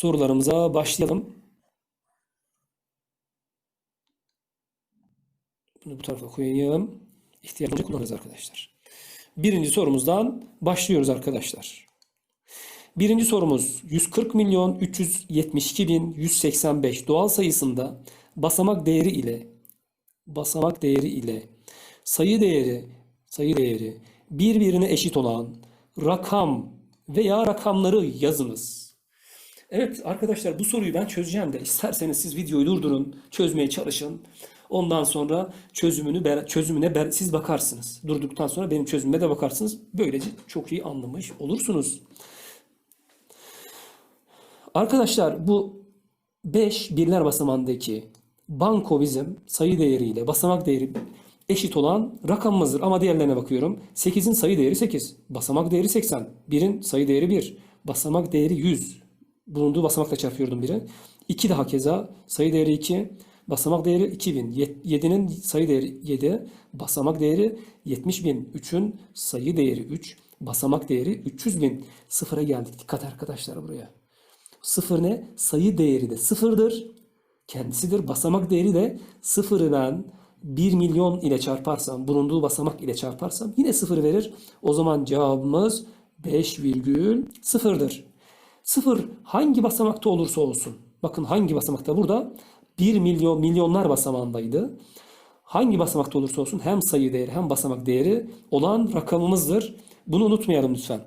sorularımıza başlayalım. Bunu bu tarafa koyayım. İhtiyacı olunca kullanırız arkadaşlar. Birinci sorumuzdan başlıyoruz arkadaşlar. Birinci sorumuz 140 milyon 372 bin 185 doğal sayısında basamak değeri ile basamak değeri ile sayı değeri sayı değeri birbirine eşit olan rakam veya rakamları yazınız. Evet arkadaşlar bu soruyu ben çözeceğim de isterseniz siz videoyu durdurun, çözmeye çalışın. Ondan sonra çözümünü çözümüne siz bakarsınız. Durduktan sonra benim çözümüme de bakarsınız. Böylece çok iyi anlamış olursunuz. Arkadaşlar bu 5 birler basamağındaki banko bizim sayı değeriyle basamak değeri eşit olan rakamımızdır. Ama diğerlerine bakıyorum. 8'in sayı değeri 8. Basamak değeri 80. 1'in sayı değeri 1. Basamak değeri 100. Bulunduğu basamakla çarpıyordum biri. 2 daha keza sayı değeri 2. Basamak değeri 2000. 7'nin sayı değeri 7. Basamak değeri 70.000. 3'ün sayı değeri 3. Basamak değeri 300.000. Sıfıra geldik. Dikkat arkadaşlar buraya. Sıfır ne? Sayı değeri de sıfırdır. Kendisidir. Basamak değeri de sıfırı ben 1 milyon ile çarparsam, bulunduğu basamak ile çarparsam yine sıfır verir. O zaman cevabımız 5,0'dır. Sıfır hangi basamakta olursa olsun. Bakın hangi basamakta burada? 1 milyon milyonlar basamağındaydı. Hangi basamakta olursa olsun hem sayı değeri hem basamak değeri olan rakamımızdır. Bunu unutmayalım lütfen.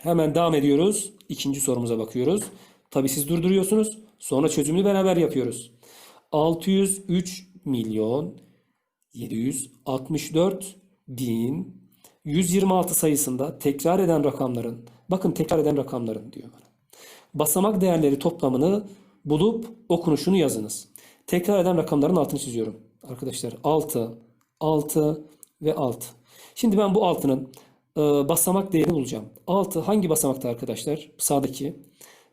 Hemen devam ediyoruz. İkinci sorumuza bakıyoruz. Tabii siz durduruyorsunuz. Sonra çözümünü beraber yapıyoruz. 603 milyon 764 bin 126 sayısında tekrar eden rakamların bakın tekrar eden rakamların diyor bana. Basamak değerleri toplamını bulup okunuşunu yazınız. Tekrar eden rakamların altını çiziyorum. Arkadaşlar 6, 6 ve 6. Şimdi ben bu 6'nın e, basamak değerini bulacağım. 6 hangi basamakta arkadaşlar? Sağdaki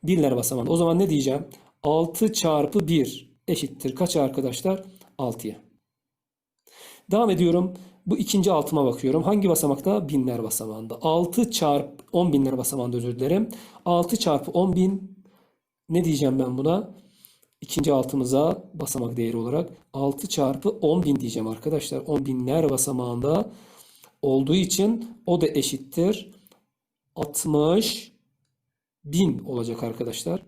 birler basamağında. O zaman ne diyeceğim? 6 çarpı 1 eşittir. Kaç arkadaşlar? 6'ya. Devam ediyorum. Bu ikinci altıma bakıyorum. Hangi basamakta? Binler basamağında. 6 çarpı 10 binler basamağında özür dilerim. 6 çarpı 10 bin ne diyeceğim ben buna? İkinci altımıza basamak değeri olarak 6 çarpı 10 bin diyeceğim arkadaşlar. 10 binler basamağında olduğu için o da eşittir. 60 bin olacak arkadaşlar.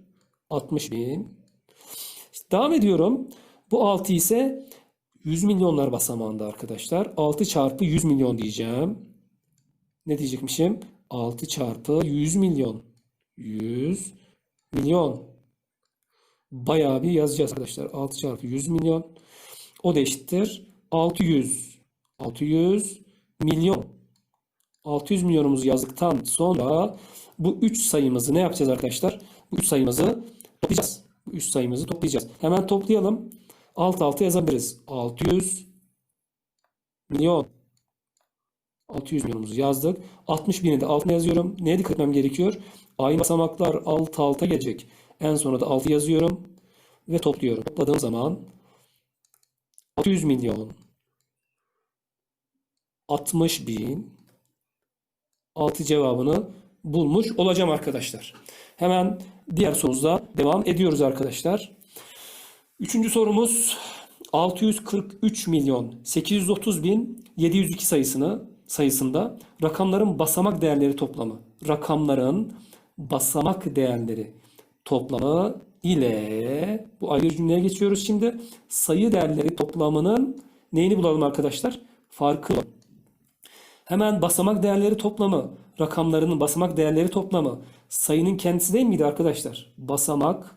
60 bin. Devam ediyorum. Bu 6 ise 100 milyonlar basamağında arkadaşlar. 6 çarpı 100 milyon diyeceğim. Ne diyecekmişim? 6 çarpı 100 milyon. 100 milyon. Bayağı bir yazacağız arkadaşlar. 6 çarpı 100 milyon. O da eşittir. 600. 600 milyon. 600 milyonumuzu yazdıktan sonra bu 3 sayımızı ne yapacağız arkadaşlar? Bu 3 sayımızı toplayacağız. Bu 3 sayımızı toplayacağız. Hemen toplayalım. Alt alta yazabiliriz. 600 milyon. 600 milyonumuzu yazdık. 60 bini de altına yazıyorum. Neye dikkat etmem gerekiyor? Aynı basamaklar alt alta gelecek. En sona da 6 yazıyorum. Ve topluyorum. Topladığım zaman 600 milyon 60 bin 6 cevabını bulmuş olacağım arkadaşlar. Hemen diğer sorumuza devam ediyoruz arkadaşlar. Üçüncü sorumuz 643 milyon 830 bin 702 sayısını sayısında rakamların basamak değerleri toplamı. Rakamların basamak değerleri toplamı ile bu ayrı cümleye geçiyoruz şimdi. Sayı değerleri toplamının neyini bulalım arkadaşlar? Farkı. Hemen basamak değerleri toplamı, rakamlarının basamak değerleri toplamı sayının kendisi değil miydi arkadaşlar? Basamak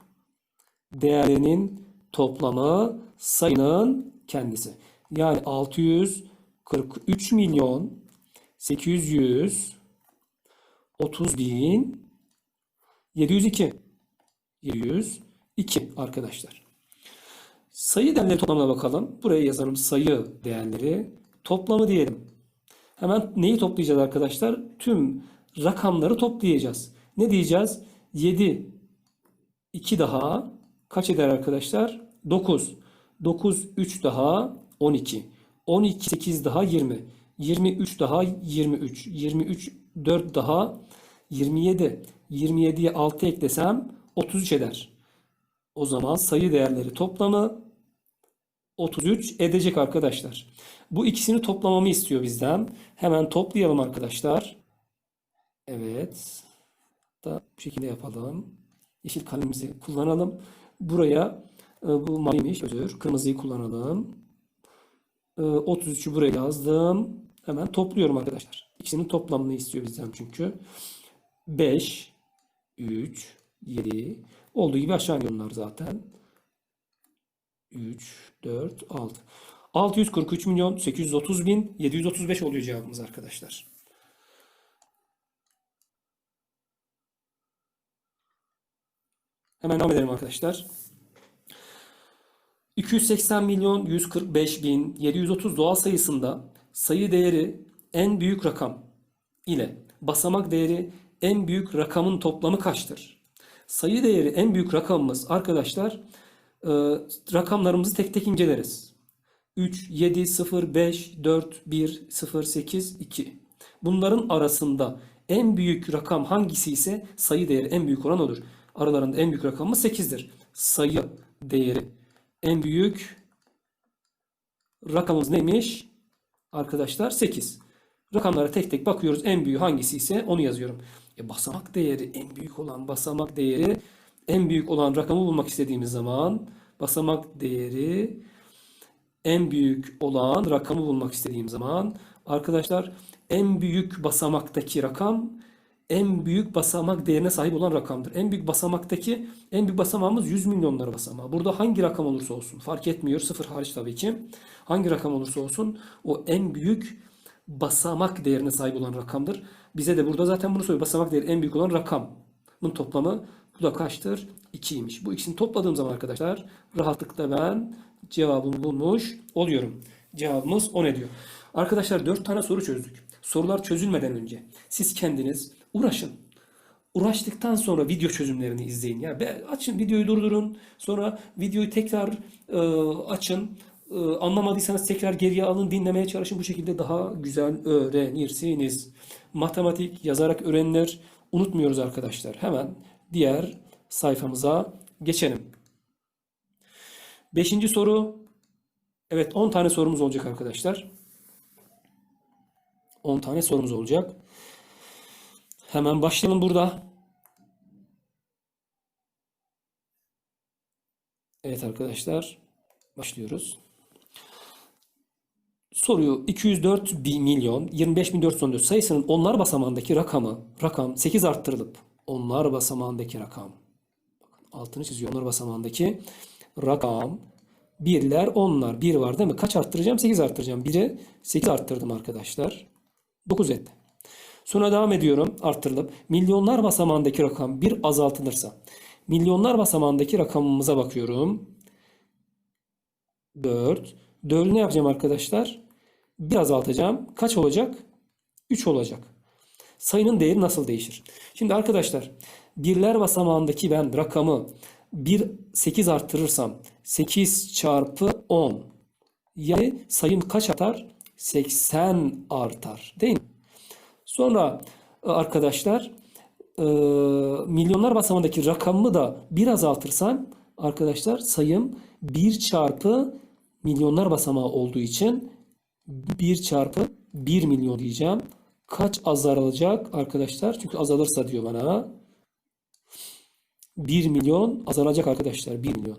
değerinin toplamı sayının kendisi. Yani 643 milyon 830 bin 702 702 arkadaşlar. Sayı değerleri toplamına bakalım. Buraya yazalım sayı değerleri toplamı diyelim. Hemen neyi toplayacağız arkadaşlar? Tüm rakamları toplayacağız. Ne diyeceğiz? 7 2 daha kaç eder arkadaşlar? 9. 9 3 daha 12. 12 8 daha 20. 23 daha 23. 23 4 daha 27. 27'ye 6 eklesem 33 eder. O zaman sayı değerleri toplamı 33 edecek arkadaşlar. Bu ikisini toplamamı istiyor bizden. Hemen toplayalım arkadaşlar. Evet. Da bu şekilde yapalım. Yeşil kalemimizi kullanalım. Buraya e, bu maviymiş özür. Kırmızıyı kullanalım. E, 33'ü buraya yazdım. Hemen topluyorum arkadaşlar. İkisinin toplamını istiyor bizden çünkü. 5, 3, 7 olduğu gibi aşağı iniyorlar zaten. 3, 4, 6. 643 milyon 830 bin 735 oluyor cevabımız arkadaşlar. Hemen devam edelim arkadaşlar. 280 milyon 145 bin 730 doğal sayısında sayı değeri en büyük rakam ile basamak değeri en büyük rakamın toplamı kaçtır? Sayı değeri en büyük rakamımız arkadaşlar e, rakamlarımızı tek tek inceleriz. 3, 7, 0, 5, 4, 1, 0, 8, 2. Bunların arasında en büyük rakam hangisi ise sayı değeri en büyük olan odur. Aralarında en büyük rakamımız 8'dir. Sayı değeri en büyük rakamımız neymiş? Arkadaşlar 8. Rakamlara tek tek bakıyoruz. En büyüğü hangisi ise onu yazıyorum. E, basamak değeri en büyük olan basamak değeri en büyük olan rakamı bulmak istediğimiz zaman basamak değeri en büyük olan rakamı bulmak istediğim zaman arkadaşlar en büyük basamaktaki rakam en büyük basamak değerine sahip olan rakamdır. En büyük basamaktaki en büyük basamağımız 100 milyonları basamağı. Burada hangi rakam olursa olsun fark etmiyor. Sıfır hariç tabii ki. Hangi rakam olursa olsun o en büyük basamak değerine sahip olan rakamdır. Bize de burada zaten bunu söylüyor. Basamak değeri en büyük olan rakamın toplamı bu da kaçtır? 2'ymiş. Bu ikisini topladığım zaman arkadaşlar rahatlıkla ben cevabımı bulmuş oluyorum. Cevabımız 10 ediyor. Arkadaşlar 4 tane soru çözdük. Sorular çözülmeden önce siz kendiniz uğraşın. Uğraştıktan sonra video çözümlerini izleyin. Ya be- açın videoyu durdurun. Sonra videoyu tekrar e, açın. E, anlamadıysanız tekrar geriye alın, dinlemeye çalışın. Bu şekilde daha güzel öğrenirsiniz. Matematik yazarak öğrenilir. Unutmuyoruz arkadaşlar. Hemen diğer sayfamıza geçelim. Beşinci soru. Evet 10 tane sorumuz olacak arkadaşlar. 10 tane sorumuz olacak. Hemen başlayalım burada. Evet arkadaşlar başlıyoruz. Soruyu 204 bin milyon 25 bin 414 sayısının onlar basamağındaki rakamı rakam 8 arttırılıp onlar basamağındaki rakam bakın altını çiziyor onlar basamağındaki rakam birler onlar bir var değil mi? Kaç arttıracağım? 8 arttıracağım. 1'e 8 arttırdım arkadaşlar. 9 etti. Sonra devam ediyorum arttırılıp milyonlar basamağındaki rakam bir azaltılırsa milyonlar basamağındaki rakamımıza bakıyorum. 4. 4'ü ne yapacağım arkadaşlar? Bir azaltacağım. Kaç olacak? 3 olacak. Sayının değeri nasıl değişir? Şimdi arkadaşlar birler basamağındaki ben rakamı 1 8 arttırırsam 8 çarpı 10 yani sayım kaç artar? 80 artar değil mi? Sonra e, arkadaşlar e, milyonlar basamağındaki rakamımı da bir azaltırsam arkadaşlar sayım 1 çarpı milyonlar basamağı olduğu için 1 çarpı 1 milyon diyeceğim. Kaç azalacak arkadaşlar? Çünkü azalırsa diyor bana. 1 milyon azalacak arkadaşlar. 1 milyon.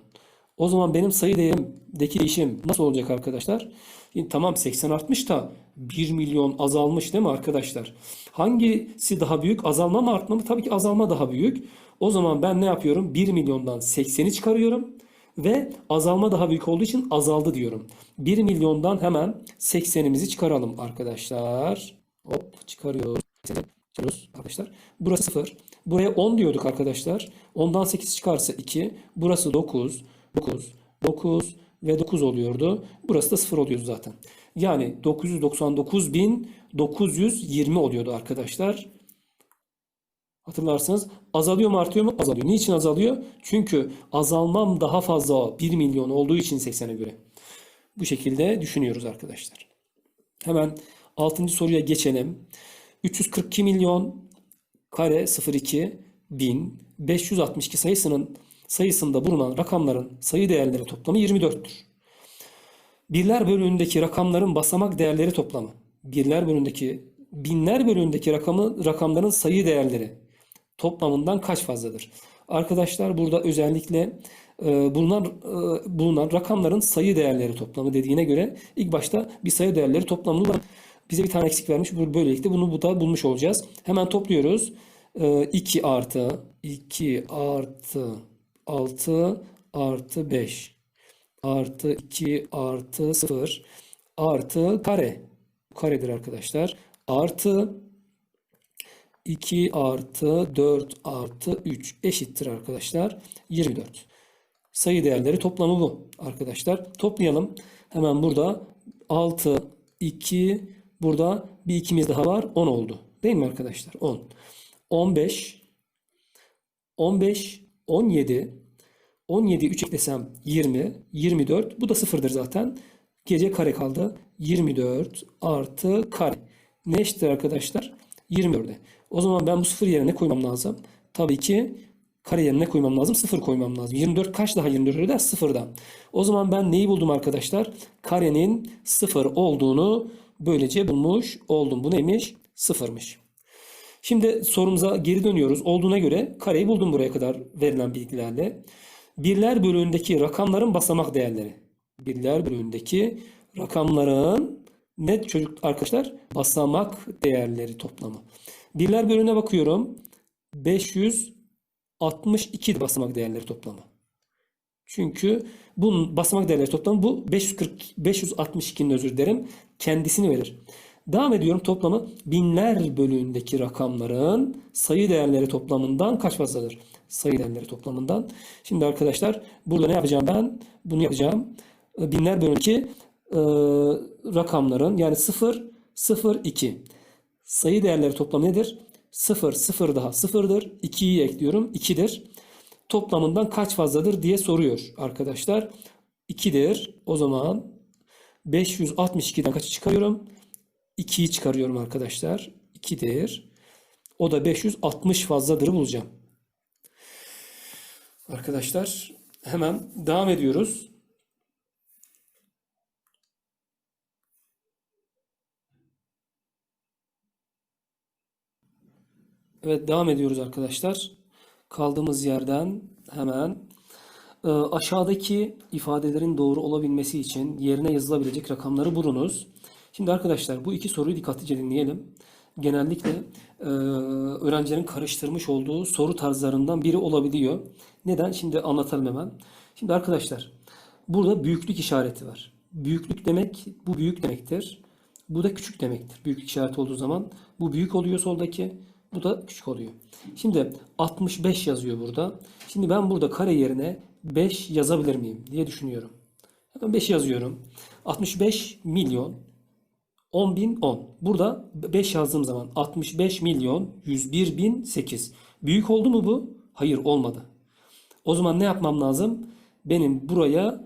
O zaman benim sayı değerimdeki değişim nasıl olacak arkadaşlar? Şimdi tamam 80 artmış da 1 milyon azalmış değil mi arkadaşlar? Hangisi daha büyük? Azalma mı artma mı? Tabii ki azalma daha büyük. O zaman ben ne yapıyorum? 1 milyondan 80'i çıkarıyorum. Ve azalma daha büyük olduğu için azaldı diyorum. 1 milyondan hemen 80'imizi çıkaralım arkadaşlar. Hop çıkarıyoruz. Çıkarıyoruz arkadaşlar. Burası 0. Buraya 10 diyorduk arkadaşlar. 10'dan 8 çıkarsa 2. Burası 9. 9. 9 ve 9 oluyordu. Burası da 0 oluyordu zaten. Yani 999.920 oluyordu arkadaşlar. Hatırlarsınız azalıyor mu artıyor mu? Azalıyor. Niçin azalıyor? Çünkü azalmam daha fazla 1 milyon olduğu için 80'e göre. Bu şekilde düşünüyoruz arkadaşlar. Hemen 6. soruya geçelim. 342 milyon kare 02 562 sayısının sayısında bulunan rakamların sayı değerleri toplamı 24'tür. Birler bölüğündeki rakamların basamak değerleri toplamı. Birler bölüğündeki binler bölüğündeki rakamı rakamların sayı değerleri toplamından kaç fazladır? Arkadaşlar burada özellikle e, bulunan e, bulunan rakamların sayı değerleri toplamı dediğine göre ilk başta bir sayı değerleri toplamını bize bir tane eksik vermiş. Bu- Böylelikle bunu bu da bulmuş olacağız. Hemen topluyoruz. E, 2 artı 2 artı 6 artı 5 artı 2 artı 0 artı kare. Bu karedir arkadaşlar. Artı 2 artı 4 artı 3 eşittir arkadaşlar 24. Sayı değerleri toplamı bu arkadaşlar. Toplayalım. Hemen burada 6, 2, burada bir ikimiz daha var. 10 oldu. Değil mi arkadaşlar? 10. 15, 15, 17, 17 3 eklesem 20, 24. Bu da sıfırdır zaten. Gece kare kaldı. 24 artı kare. Ne eşittir arkadaşlar? 24'e. O zaman ben bu sıfır yerine koymam lazım. Tabii ki kare yerine koymam lazım. Sıfır koymam lazım. 24 kaç daha 24 eder? Sıfırdan. O zaman ben neyi buldum arkadaşlar? Karenin sıfır olduğunu böylece bulmuş oldum. Bu neymiş? Sıfırmış. Şimdi sorumuza geri dönüyoruz. Olduğuna göre kareyi buldum buraya kadar verilen bilgilerle. Birler bölüğündeki rakamların basamak değerleri. Birler bölüğündeki rakamların ne çocuk arkadaşlar? Basamak değerleri toplamı. Birler bölüğüne bakıyorum. 562 basamak değerleri toplamı. Çünkü bunun basamak değerleri toplamı bu 540 562'nin özür dilerim kendisini verir. Devam ediyorum toplamı binler bölüğündeki rakamların sayı değerleri toplamından kaç fazladır? Sayı değerleri toplamından. Şimdi arkadaşlar burada ne yapacağım ben? Bunu yapacağım. E, Binler bölündeki e, rakamların yani 0 0 2 sayı değerleri toplamı nedir? 0 0 daha 0'dır. 2'yi ekliyorum 2'dir. Toplamından kaç fazladır diye soruyor arkadaşlar. 2'dir. O zaman 562'den kaçı çıkarıyorum? 2'yi çıkarıyorum arkadaşlar. 2'dir. O da 560 fazladır bulacağım. Arkadaşlar hemen devam ediyoruz. Evet devam ediyoruz arkadaşlar. Kaldığımız yerden hemen e, aşağıdaki ifadelerin doğru olabilmesi için yerine yazılabilecek rakamları bulunuz. Şimdi arkadaşlar bu iki soruyu dikkatlice dinleyelim. Genellikle e, öğrencilerin karıştırmış olduğu soru tarzlarından biri olabiliyor. Neden? Şimdi anlatalım hemen. Şimdi arkadaşlar burada büyüklük işareti var. Büyüklük demek bu büyük demektir. Bu da küçük demektir. Büyüklük işareti olduğu zaman bu büyük oluyor soldaki. Bu da küçük oluyor. Şimdi 65 yazıyor burada. Şimdi ben burada kare yerine 5 yazabilir miyim diye düşünüyorum. Hemen 5 yazıyorum. 65 milyon 10 bin 10. Burada 5 yazdığım zaman 65 milyon 101 bin 8. Büyük oldu mu bu? Hayır olmadı. O zaman ne yapmam lazım? Benim buraya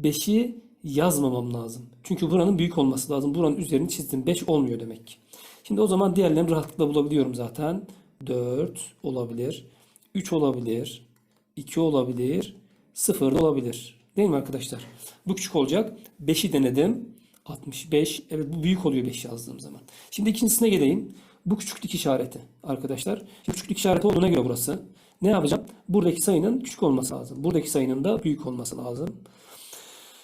5'i yazmamam lazım. Çünkü buranın büyük olması lazım. Buranın üzerini çizdim. 5 olmuyor demek ki. Şimdi o zaman diğerlerini rahatlıkla bulabiliyorum zaten. 4 olabilir. 3 olabilir. 2 olabilir. 0 da olabilir. Değil mi arkadaşlar? Bu küçük olacak. 5'i denedim. 65. Evet bu büyük oluyor 5 yazdığım zaman. Şimdi ikincisine geleyim. Bu küçüklük işareti arkadaşlar. Şimdi küçüklük işareti olduğuna göre burası. Ne yapacağım? Buradaki sayının küçük olması lazım. Buradaki sayının da büyük olması lazım.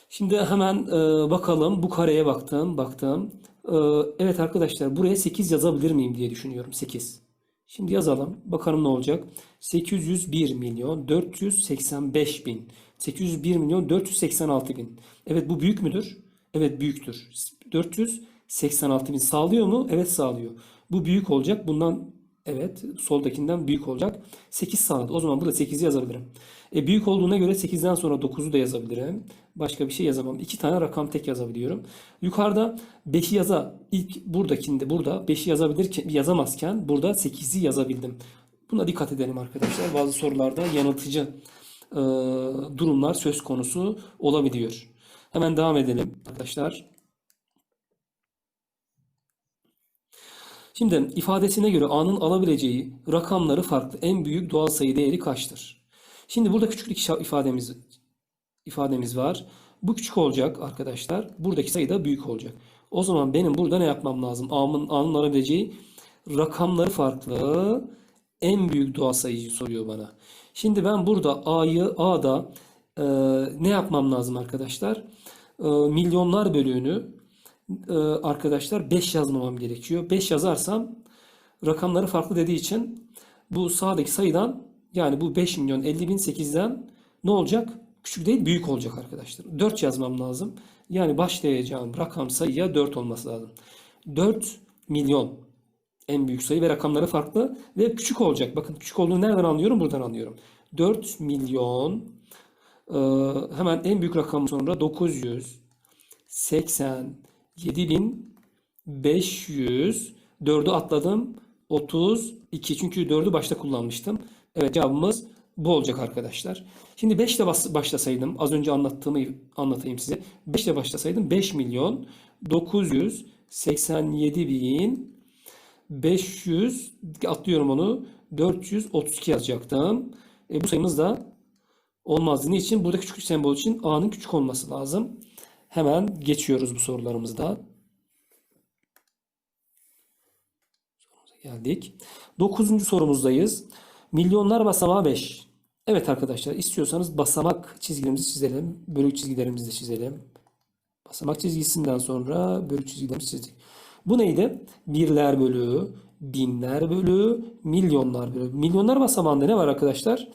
Şimdi hemen e, bakalım. Bu kareye baktım. Baktım. E, evet arkadaşlar buraya 8 yazabilir miyim diye düşünüyorum. 8. Şimdi yazalım. Bakalım ne olacak. 801 milyon 485 bin. 801 milyon 486 bin. Evet bu büyük müdür? Evet büyüktür. 486 bin sağlıyor mu? Evet sağlıyor. Bu büyük olacak. Bundan evet soldakinden büyük olacak. 8 sağladı. O zaman burada 8'i yazabilirim. E, büyük olduğuna göre 8'den sonra 9'u da yazabilirim. Başka bir şey yazamam. 2 tane rakam tek yazabiliyorum. Yukarıda 5'i yaza ilk buradakinde burada 5'i yazabilirken yazamazken burada 8'i yazabildim. Buna dikkat edelim arkadaşlar. Bazı sorularda yanıltıcı e, durumlar söz konusu olabiliyor. Hemen devam edelim arkadaşlar. Şimdi ifadesine göre A'nın alabileceği rakamları farklı. En büyük doğal sayı değeri kaçtır? Şimdi burada küçüklük işa- ifademiz ifademiz var. Bu küçük olacak arkadaşlar. Buradaki sayı da büyük olacak. O zaman benim burada ne yapmam lazım? A'nın, A'nın alabileceği rakamları farklı. En büyük doğal sayıyı soruyor bana. Şimdi ben burada A'yı A'da e, ne yapmam lazım arkadaşlar? E, milyonlar bölüğünü e, arkadaşlar 5 yazmamam gerekiyor. 5 yazarsam rakamları farklı dediği için bu sağdaki sayıdan yani bu 5 milyon 50 bin 8'den ne olacak? Küçük değil büyük olacak arkadaşlar. 4 yazmam lazım. Yani başlayacağım rakam sayıya 4 olması lazım. 4 milyon en büyük sayı ve rakamları farklı ve küçük olacak. Bakın küçük olduğunu nereden anlıyorum? Buradan anlıyorum. 4 milyon hemen en büyük rakam sonra 987.500 4'ü atladım. 32 çünkü 4'ü başta kullanmıştım. Evet cevabımız bu olacak arkadaşlar. Şimdi 5 ile başlasaydım az önce anlattığımı anlatayım size. 5 ile başlasaydım 5 milyon 987 bin 500 atlıyorum onu 432 yazacaktım. E, bu sayımız da olmazdı. Niçin? Burada küçük sembol için A'nın küçük olması lazım. Hemen geçiyoruz bu sorularımızda. Geldik. Dokuzuncu sorumuzdayız. Milyonlar basamağı 5. Evet arkadaşlar istiyorsanız basamak çizgilerimizi çizelim. Bölük çizgilerimizi de çizelim. Basamak çizgisinden sonra bölük çizgilerimizi çizdik. Bu neydi? Birler bölüğü, binler bölüğü, milyonlar bölüğü. Milyonlar basamağında ne var arkadaşlar?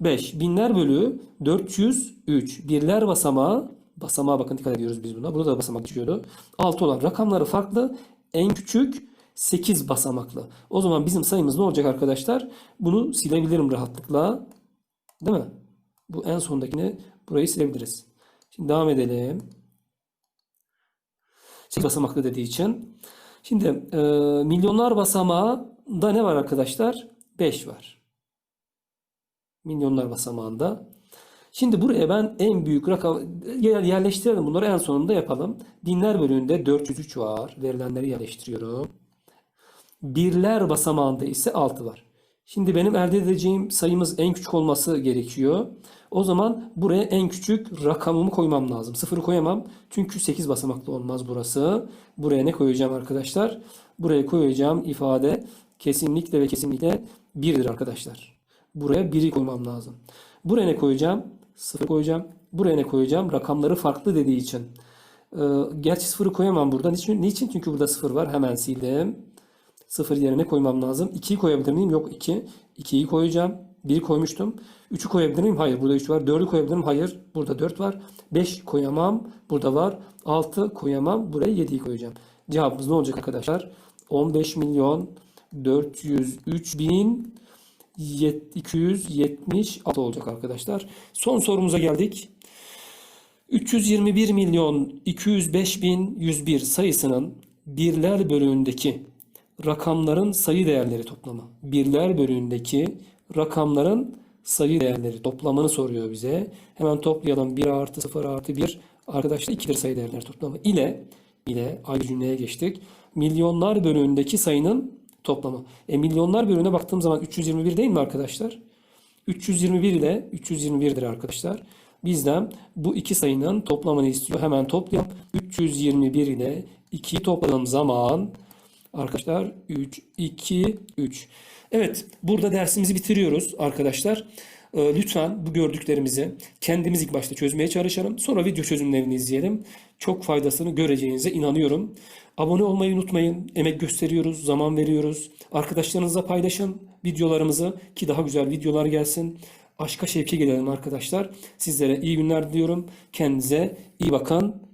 5. Binler bölüğü 403. Birler basamağı, basamağa bakın dikkat ediyoruz biz buna. Burada da basamak çıkıyordu. 6 olan rakamları farklı. En küçük 8 basamaklı. O zaman bizim sayımız ne olacak arkadaşlar? Bunu silebilirim rahatlıkla. Değil mi? Bu en sondakini burayı silebiliriz. Şimdi devam edelim. 8 basamaklı dediği için. Şimdi e, milyonlar basamağında ne var arkadaşlar? 5 var. Milyonlar basamağında. Şimdi buraya ben en büyük rakam yer- yerleştirelim bunları en sonunda yapalım. Binler bölüğünde 403 var. Verilenleri yerleştiriyorum. Birler basamağında ise 6 var. Şimdi benim elde edeceğim sayımız en küçük olması gerekiyor. O zaman buraya en küçük rakamımı koymam lazım. Sıfırı koyamam. Çünkü 8 basamaklı olmaz burası. Buraya ne koyacağım arkadaşlar? Buraya koyacağım ifade kesinlikle ve kesinlikle 1'dir arkadaşlar. Buraya 1'i koymam lazım. Buraya ne koyacağım? 0 koyacağım. Buraya ne koyacağım? Rakamları farklı dediği için. Ee, gerçi 0'ı koyamam burada. Niçin? Niçin? Çünkü burada 0 var. Hemen sildim. 0 yerine koymam lazım. 2'yi koyabilir miyim? Yok 2. 2'yi koyacağım. 1'i koymuştum. 3'ü koyabilir miyim? Hayır. Burada 3 var. 4'ü koyabilir miyim? Hayır. Burada 4 var. 5 koyamam. Burada var. 6 koyamam. Buraya 7'yi koyacağım. Cevabımız ne olacak arkadaşlar? 15 milyon 403 bin 276 olacak arkadaşlar. Son sorumuza geldik. 321 milyon 205 bin 101 sayısının birler bölüğündeki rakamların sayı değerleri toplamı. Birler bölüğündeki rakamların sayı değerleri toplamını soruyor bize. Hemen toplayalım. 1 artı 0 artı 1 arkadaşlar 2'dir sayı değerleri toplamı. ile ile ayrı cümleye geçtik. Milyonlar bölüğündeki sayının toplamı. E milyonlar bölüğüne baktığım zaman 321 değil mi arkadaşlar? 321 ile 321'dir arkadaşlar. Bizden bu iki sayının toplamını istiyor. Hemen toplayalım. 321 ile 2'yi topladığım zaman arkadaşlar 3, 2, 3. Evet burada dersimizi bitiriyoruz arkadaşlar. Ee, Lütfen bu gördüklerimizi kendimiz ilk başta çözmeye çalışalım. Sonra video çözümlerini izleyelim. Çok faydasını göreceğinize inanıyorum. Abone olmayı unutmayın. Emek gösteriyoruz, zaman veriyoruz. Arkadaşlarınızla paylaşın videolarımızı ki daha güzel videolar gelsin. Aşka şevke gelelim arkadaşlar. Sizlere iyi günler diliyorum. Kendinize iyi bakın.